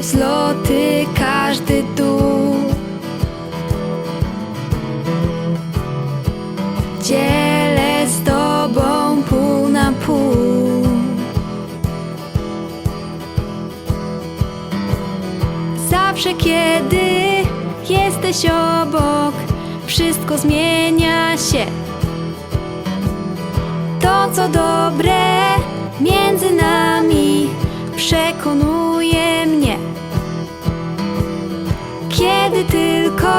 wzloty, każdy dół. Dzielę z tobą pół na pół. Zawsze kiedy jesteś obok, wszystko zmienia się. To, co dobre Kiedy tylko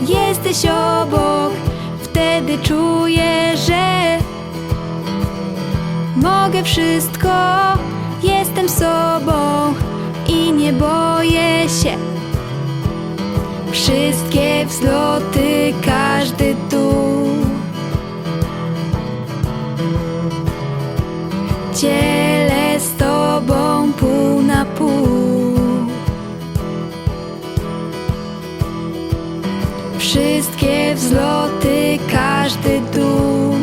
jesteś obok, wtedy czuję, że mogę wszystko, jestem sobą i nie boję się. Wszystkie wzloty, każdy dół. Dzielę Wzloty, każdy dół.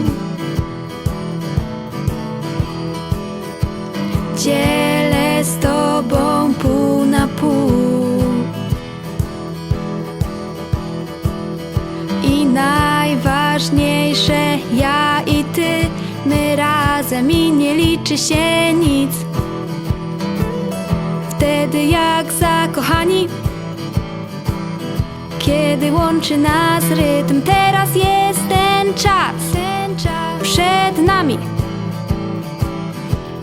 Dzielę z tobą pół na pół. I najważniejsze, ja i ty, my razem i nie liczy się nic. Wtedy jak zakochani, kiedy łączy nas rytm, teraz jest ten czas, ten czas przed nami.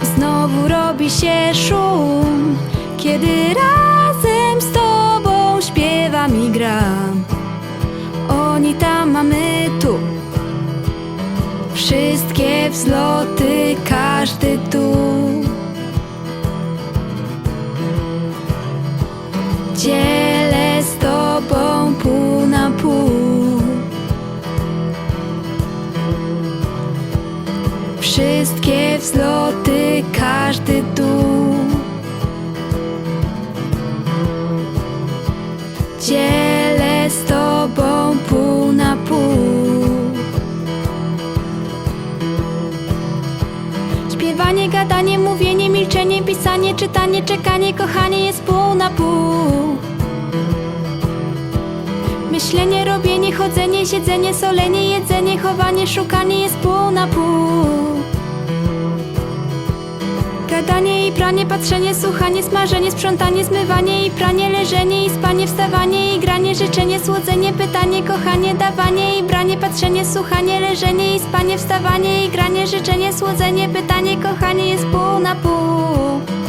Znowu robi się szum, kiedy razem z tobą śpiewam i gram. Oni tam, a my tu. Wszystkie wzloty, każdy dół. Dzielę Wszystkie wzloty, każdy dół. Dzielę z tobą pół na pół. Śpiewanie, gadanie, mówienie, milczenie, pisanie, czytanie, czekanie, kochanie jest pół na pół. Myślenie, robienie, chodzenie, siedzenie, solenie, jedzenie, chowanie, szukanie jest pół na pół. Gadanie i pranie, patrzenie, słuchanie, smażenie, sprzątanie, zmywanie i pranie, leżenie i spanie, wstawanie i granie, życzenie, słodzenie, pytanie, kochanie, dawanie i branie, patrzenie, słuchanie, leżenie i spanie, wstawanie i granie, życzenie, słodzenie, pytanie, kochanie jest pół na pół.